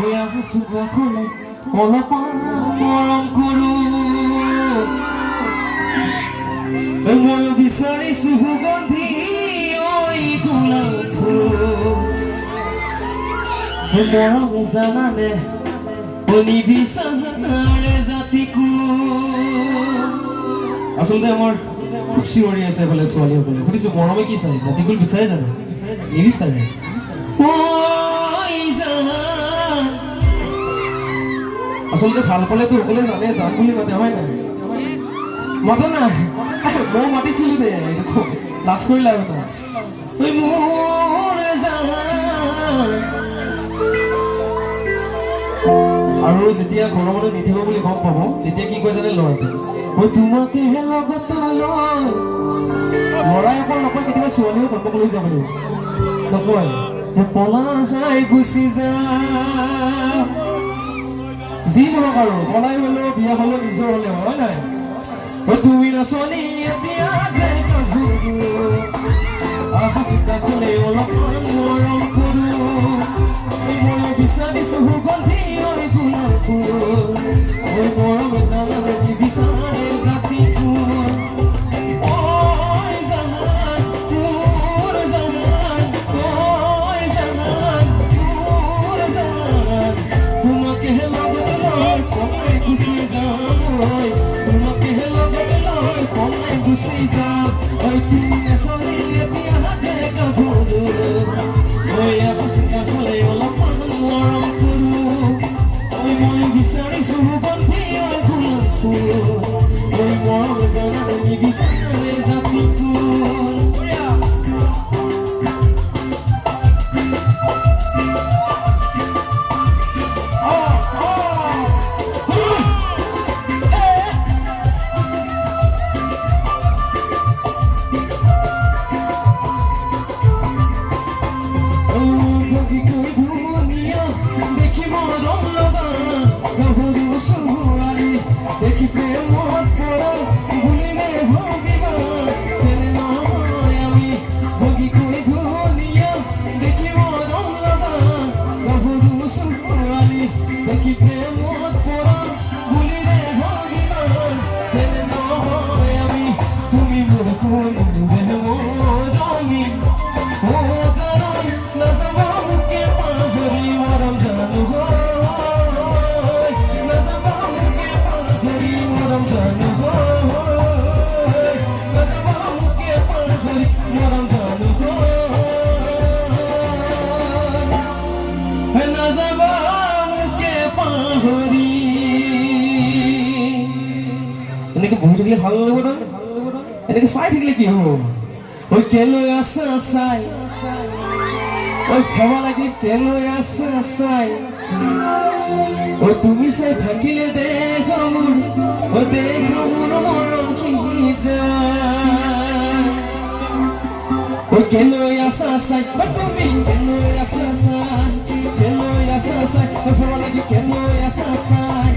শুনি জাতিকো। আচলতে আমাৰ খুব চিঞৰি আছে বোলে ছোৱালীসকলে। সুধিছো মৰমে কি চাই? জাতিকুল বিচাৰে জানো? নিবিচাৰে। আচলতে ভালো পালেতো সকলোৱে জানে জান বুলি মাতে হয় নাই মাতা নাই মই মাতিছিলো দে লাজ কৰিলা আৰু যেতিয়া মানুহে নিদিব বুলি গম পাব, তেতিয়া কি কয় জানে ল'ৰাটোৱে ঐ তোমাকেহে লগত লৈ ল'ৰাই অকল নকয়, কেতিয়াবা ছোৱালীও বাপক লৈ যাব লাগিব। নকয় হে পলাই গুচি যা। যি নহওক আৰু পলাই হ'লেও বিয়া হ'লেও নিজৰ হ'লেও হয় নাই? তুমি নাচনি এতিয়া এনেকে বহি থাকিলে ভালো নালাগিব নহয় এনেকে চাই থাকিলে কি হ'ব ঐ কেলৈ আছা চাই ঐ খাব লাগে কেলৈ আছা চাই ঐ তুমি চাই থাকিলে দেখ মোৰ ঐ দেখ মোৰ মৰহি যায় ঐ কেলৈ আছা চাই ঐ তুমি কেলৈ আছা চাই কেলৈ আছা চাই ঐ খাব লাগে কেলৈ আছা চাই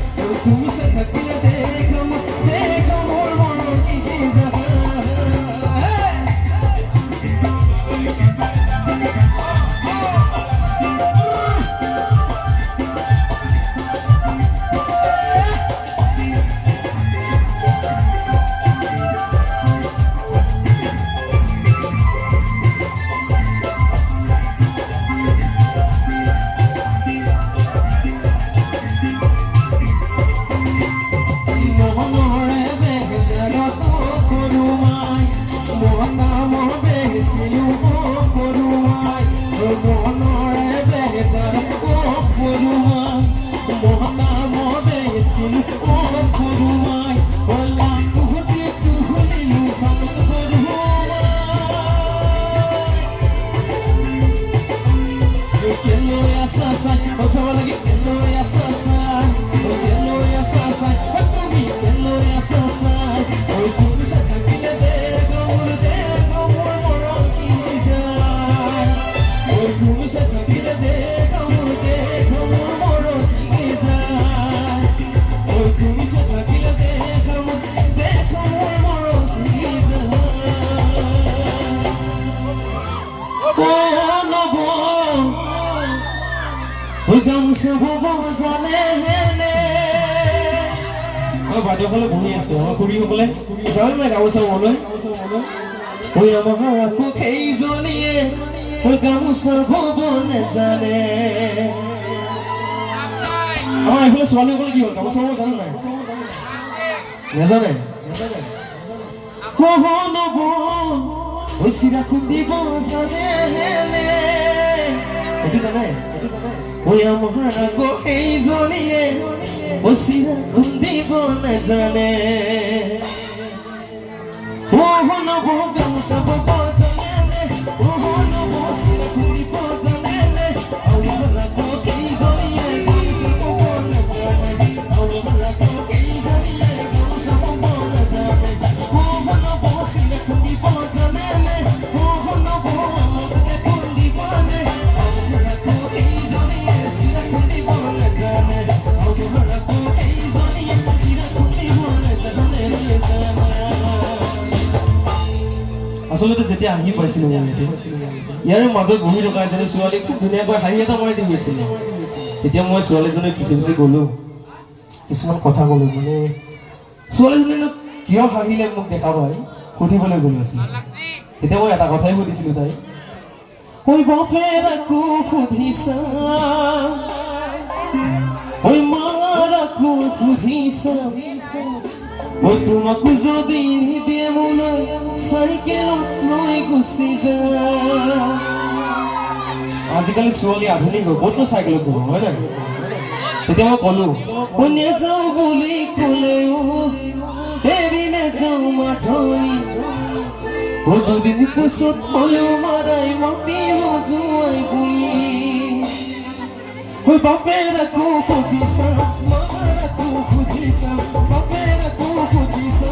আমাৰ বাইদেউসকলে বহি আছে আমাৰ খুৰীসকলে। জানে নাই গামোচা ববলৈ। ঐ আমাৰ আকৌ সেইজনীয়ে গামোচা বব নেজানে আমাৰ এইফালে ছোৱালীসকলে কি হ'ল? গামোচা বব জানে নাই? নেজানে? কহনব ঐ চিৰা খুন্দিব জানে হেনে এইটো জানে? ঐ আমাৰ আকৌ সেইজনীয়ে ঐ চিৰা খুন্দিব নেজানে কহনব গামোচা বব জানে কহনব আচলতে যেতিয়া আহি পাইছিলোঁ মই ইয়াতে, ইয়াৰে মাজত বহি থকা এজনী ছোৱালী খুব ধুনীয়াকৈ হাঁহি এটা মাৰি দি গৈছিলে। তেতিয়া মই ছোৱালীজনীৰ পিছে পিছে গ'লোঁ। কিছুমান কথা ক'লোঁ মানে ছোৱালীজনীনো কিয় হাঁহিলে মোক দেখা পাই? সুধিবলৈ গ'লোঁ আছিলে তেতিয়া মই এটা কথাই সুধিছিলোঁ তাই ঐ বাপেৰাকো সুধিছা, ঐ মাৰাকো সুধিছা, ঐ তোমাকো যদি নিদিয়ে মোলৈ আজিকালি ছোৱালী আধুনিক হৈ ক'তনো চাইকেলত যাব হয় নাই তেতিয়া মই ক'লো ঐ নেযাওঁ বুলি ক'লেও এৰি নেযাওঁ মাথনি দুদিন পিছত হ'লেও মাৰাই মাতিব জোৱাই বুলি ঐ বাপেৰাকো সুধিছা মাৰাকো সুধিছা বাপেৰাকো সুধিছা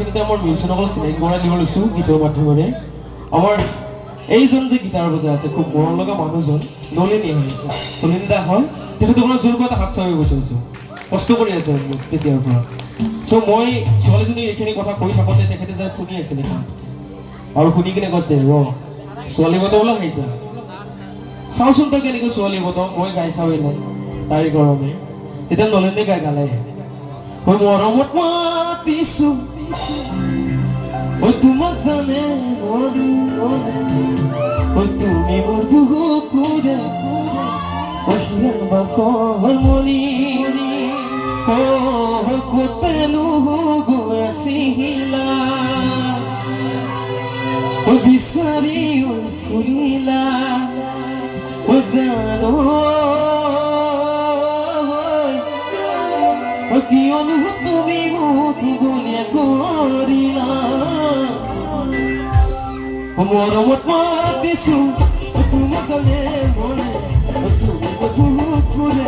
এইখিনিতে আমাৰ মিউজিকসকল চিনাকি কৰাই দিব লৈছোঁ গীতৰ মাধ্যমেৰে। আমাৰ এইজন যে গীটাৰ বজাই আছে, খুব মৰম লগা মানুহজন, নলিনী হয়। নলিনী হয়। তেখেতসকলৰ জোৰকৈ এটা হাত চাবি বিচাৰিছোঁ। কষ্ট কৰি আছে মোক তেতিয়াৰ পৰা। চ' মই ছোৱালীজনী এইখিনি কথা কৈ থাকোঁতে তেখেতে যে শুনি আছিলে আৰু শুনি কিনে কৈছে, ৰ, ছোৱালী বতাবলৈ আহিছা। চাওঁচোন তই কেনেকৈ ছোৱালী বতাও মই গাই চাওঁ এনে তাইৰ কাৰণে। তেতিয়া নলিনী গাই গালে। ঐ মৰমত মাতিছো ঐ তোমাক জানে মন ঐ তুমি মোৰ বুকুৰে ঐ হিৰণ বাখৰ মণি ঐ কতেনো গৈ আছিলা ঐ বিচাৰি ঐ ফুৰিলা ঐ জানো ঐ কিয়নো তুমি মোক করিলাম মৰমত মাতিছো জানে মনে তুমি বহুত কৰে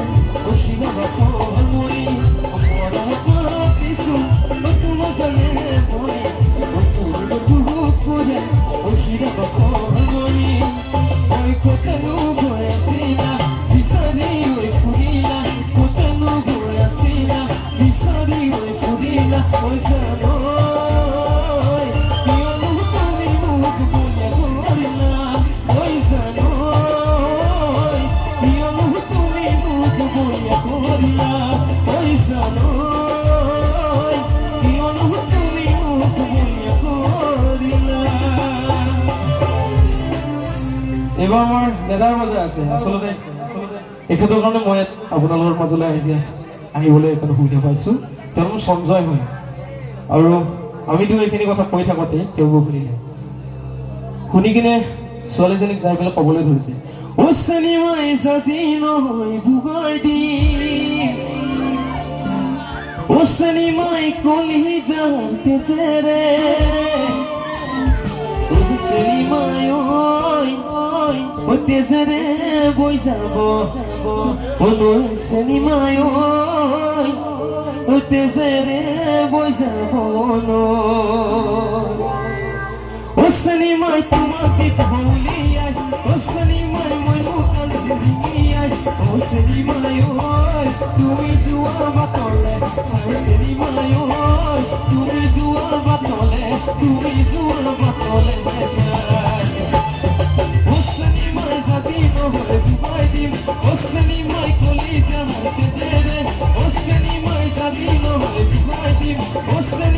দাদাৰ বজাৰ আছে মই আহিবলৈ এইখন সুবিধা পাইছোঁ। তেওঁ মোৰ সঞ্জয় হয়। আৰু আমিতো এইখিনি কথা কৈ থাকোঁতে তেওঁকো শুনিলে শুনি কিনে ছোৱালীজনীক যাই পেলাই ক'বলৈ ধৰিছে, অ চেনিমাই কলি যাওঁতে চেৰে ও চেনিমাই ঐ ঐ ঐ তেজেৰে বৈ যাব। অনু চিনেমায় ও ও চিনেমাই তোমাকে ভুলিয়াই ও চিনেমাই মই লোকাল ভুলিয়াই ও চিনেমাই তুমি যোৱা বাটলে চাই চিনেমাই তুমি যোৱা বাটলে তুমি যোৱা বাটলে Ostani mai colita, mai tedere, my mai tadino, mai mai tim, ostani.